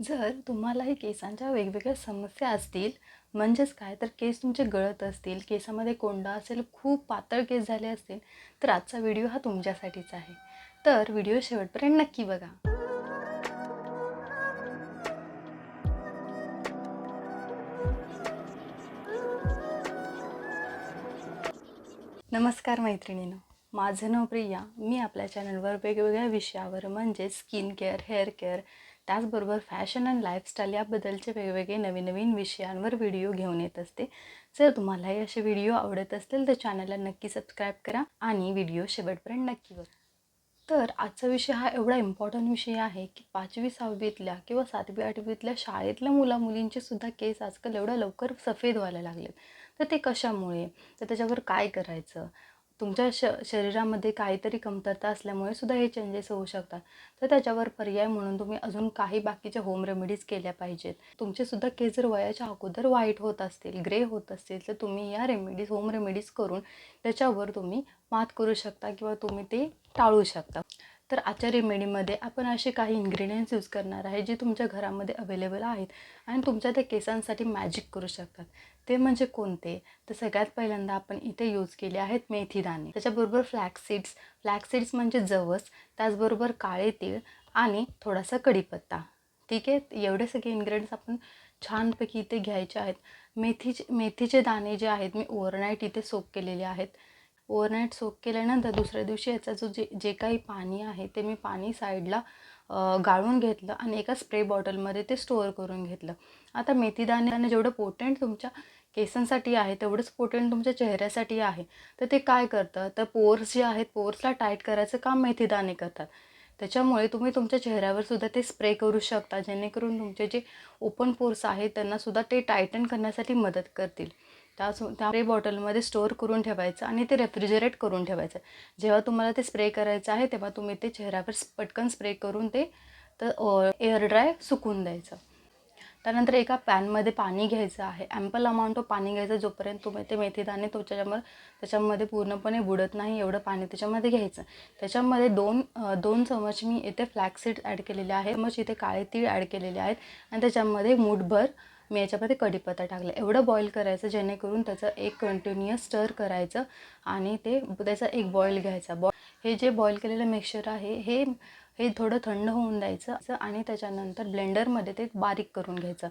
जर तुम्हालाही केसांच्या वेगवेगळ्या समस्या असतील म्हणजेच काय? तर केस तुमचे गळत असतील केसामध्ये कोंडा असेल खूप पातळ केस झाले असतील तर आजचा व्हिडिओ हा तुमच्यासाठीच आहे. तर व्हिडिओ शेवटपर्यंत नक्की बघा. नमस्कार मैत्रिणीनं. माझं नाव प्रिया. मी आपल्या चॅनलवर वेगवेगळ्या विषयावर म्हणजे स्किन केअर हेअर केअर त्याचबरोबर फॅशन अँड लाईफस्टाईल याबद्दलचे वेगवेगळे नवीन नवीन विषयांवर व्हिडिओ घेऊन येत असते. जर तुम्हालाही असे व्हिडिओ आवडत असतील तर चॅनलला नक्की सबस्क्राईब करा आणि व्हिडिओ शेवटपर्यंत नक्की बघा. तर आजचा विषय हा एवढा इम्पॉर्टंट विषय आहे की पाचवी सहावीतल्या किंवा सातवी आठवीतल्या शाळेतल्या मुला मुलींचे सुद्धा केस आजकाल एवढ्या लवकर सफेद व्हायला लागलेत. तर ते कशामुळे? तर त्याच्यावर काय करायचं? तुमच्या श शरीरामध्ये काहीतरी कमतरता असल्यामुळे सुद्धा हे चेंजेस होऊ शकतात. तर त्याच्यावर पर्याय म्हणून तुम्ही अजून काही बाकीच्या होम रेमेडीज केल्या पाहिजेत. तुमचे सुद्धा केस जर वयाच्या अगोदर व्हाईट होत असतील ग्रे होत असतील तर तुम्ही या रेमेडीज होम रेमेडीज करून त्याच्यावर तुम्ही मात करू शकता किंवा तुम्ही ते टाळू शकता. तर आजच्या रेमेडीमध्ये आपण असे काही इन्ग्रेडियंट्स यूज करणार आहे जे तुमच्या घरामध्ये अवेलेबल आहेत आणि तुमच्या त्या केसांसाठी मॅजिक करू शकतात. ते म्हणजे कोणते? तर सगळ्यात पहिल्यांदा आपण इथे यूज केले आहेत मेथी दाणे. त्याच्याबरोबर फ्लॅक्स सीड्स फ्लॅक्स सीड्स म्हणजे जवस त्याचबरोबर काळे तीळ आणि थोडासा कढीपत्ता. ठीक आहे? एवढे सगळे इन्ग्रेडियंट्स आपण छानपैकी इथे घ्यायचे आहेत. मेथीचे मेथीचे दाणे जे आहेत मी ओव्हरनाईट इथे सोप केलेले आहेत. ओव्हरनाईट सोक केल्यानंतर दुसऱ्या दिवशी याचा जो जे जे काही पाणी आहे ते मी पाणी साईडला गाळून घेतलं आणि एका स्प्रे बॉटलमध्ये ते स्टोअर करून घेतलं. आता मेथीदाणे आणि जेवढं पोटेंट तुमच्या केसांसाठी आहे तेवढंच पोटेंट तुमच्या चेहऱ्यासाठी आहे. तर ते काय करतं? तर पोर्स जे आहेत पोर्सला टाईट करायचं काम मेथीदाणे करतात. त्याच्यामुळे तुम्ही तुमच्या चेहऱ्यावर सुद्धा ते स्प्रे करू शकता जेणेकरून तुमचे जे ओपन पोर्स आहेत त्यांनासुद्धा ते टायटन करण्यासाठी मदत करतील. त्या त्या स्प्रे बॉटलमध्ये स्टोअर करून ठेवायचं आणि ते रेफ्रिजरेट करून ठेवायचं. जेव्हा तुम्हाला ते स्प्रे करायचं आहे तेव्हा तुम्ही ते चेहऱ्यावर पटकन स्प्रे करून ते तर एअर ड्राय सुकून द्यायचं. त्यानंतर एका पॅनमध्ये पाणी घ्यायचं आहे. ॲम्पल अमाऊंट ऑफ पाणी घ्यायचं जोपर्यंत तुम्ही ते मेथीदाणे तुमच्याच्यामुळे त्याच्यामध्ये पूर्णपणे बुडत नाही एवढं पाणी त्याच्यामध्ये घ्यायचं. त्याच्यामध्ये दोन दोन चमच मी इथे फ्लॅक्सीड ॲड केलेले आहे चमच इथे काळे तीळ ॲड केलेले आहेत. आणि त्याच्यामध्ये मूठभर मी याच्यामध्ये कढीपत्ता टाकला. एवढं बॉईल करायचं जेणेकरून त्याचं एक कंटिन्युअस स्टर करायचं आणि ते त्याचा एक बॉईल घ्यायचा. बॉ हे जे बॉईल केलेलं मिक्सचर आहे हे हे थोडं थंड होऊन द्यायचं आणि त्याच्यानंतर ब्लेंडरमध्ये ते बारीक करून घ्यायचं.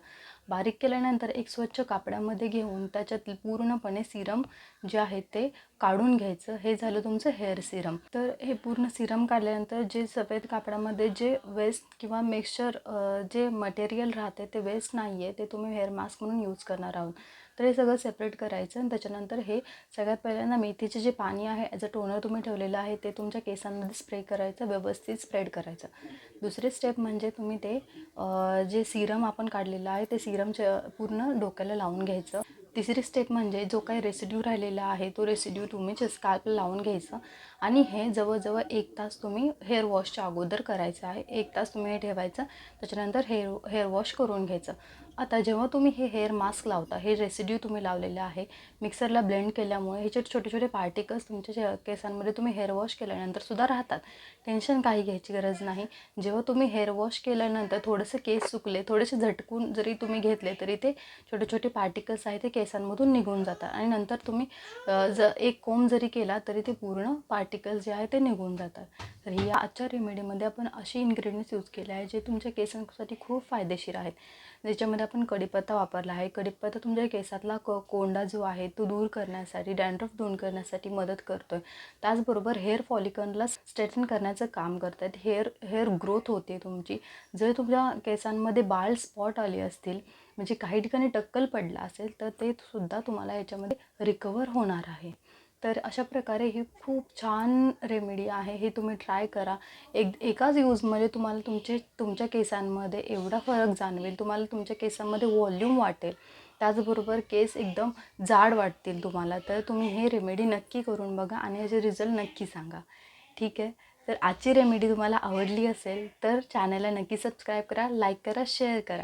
बारीक केल्यानंतर एक स्वच्छ कापडामध्ये घेऊन त्याच्यात पूर्णपणे सिरम जे आहे ते काढून घ्यायचं. हे झालं तुमचं हेअर सिरम. तर हे पूर्ण सिरम काढल्यानंतर जे सफेद कापडामध्ये जे वेस्ट किंवा मिक्सचर जे मटेरियल राहते ते वेस्ट नाही आहे ते तुम्ही हेअर मास्क म्हणून यूज करणार आहोत. तर हे सगळं सेपरेट करायचं आणि त्याच्यानंतर हे सगळ्यात पहिल्यांदा मेथीचे जे पाणी आहे ॲज अ टोनर तुम्ही ठेवलेलं आहे ते तुमच्या केसांमध्ये स्प्रे करायचं व्यवस्थित स्प्रेड करायचं. दुसरे स्टेप म्हणजे तुम्ही ते जे सिरम आपण काढलेलं आहे ते सिरमच्या पूर्ण डोक्याला लावून घ्यायचं. तिसरी स्टेप म्हणजे जो काही रेसिड्यू राहिलेला आहे तो रेसिड्यू तुम्ही स्काल्पला लावून घ्यायचं. आणि हे जवळजवळ एक तास तुम्ही हेअर वॉशच्या अगोदर करायचं आहे. एक तास तुम्ही हे ठेवायचं त्याच्यानंतर हेअर हेअर वॉश करून घ्यायचं. आता जेव्हा तुम्ही हे हेअर मास्क लावता हे रेसिड्यू तुम्ही लावलेले आहे मिक्सरला ब्लेंड केल्यामुळे ह्याचे छोटे छोटे पार्टिकल्स तुमच्या केसांमध्ये तुम्ही हेअर वॉश केल्यानंतर सुद्धा राहतात. टेन्शन काही घ्यायची गरज नाही. जेव्हा तुम्ही हेअर वॉश केल्यानंतर थोडंसं केस सुकले थोडेसे झटकून जरी तुम्ही घेतले तरी ते छोटे छोटे पार्टिकल्स आहे ते केसांमधून निघून जातात. आणि नंतर तुम्ही ज एक कोंब जरी केला तरी ते पूर्ण पार्टिकल्स जे आहे ते निघून जातात. तर या आजच्या रेमेडीमध्ये आपण असे इन्ग्रेडियंट्स यूज केले आहे जे तुमच्या केसांसाठी खूप फायदेशीर आहेत. ज्याच्यामध्ये आपण कढीपत्ता वापरला आहे. कढीपत्ता तुमच्या केसातला क कोंडा जो आहे तो दूर करण्यासाठी डॅन्ड्रफ दूर करण्यासाठी मदत करतो आहे त्याचबरोबर हेअर फॉलिकनला स्ट्रेटन करण्याचं काम करत आहेत हेअर हेअर ग्रोथ होते तुमची. जर तुमच्या केसांमध्ये बाळ स्पॉट आले असतील म्हणजे काही ठिकाणी टक्कल पडला असेल तर ते सुद्धा तुम्हाला याच्यामध्ये रिकवर होणार आहे. तर अशा प्रकारे ही खूप छान रेमेडी आहे हे तुम्ही ट्राय करा. एक एकाच यूजमध्ये तुम्हाला तुमचे तुमच्या केसांमध्ये एवढा फरक जाणवेल तुम्हाला तुमच्या केसांमध्ये वॉल्यूम वाटेल. त्याचबरोबर केस एकदम जाड वाटतील तुम्हाला तर तुम्ही हे रेमेडी नक्की करून बघा आणि याचे रिझल्ट नक्की सांगा. ठीक आहे? तर आजची रेमेडी तुम्हाला आवडली असेल तर चॅनलला नक्की सबस्क्राईब करा लाईक करा शेअर करा.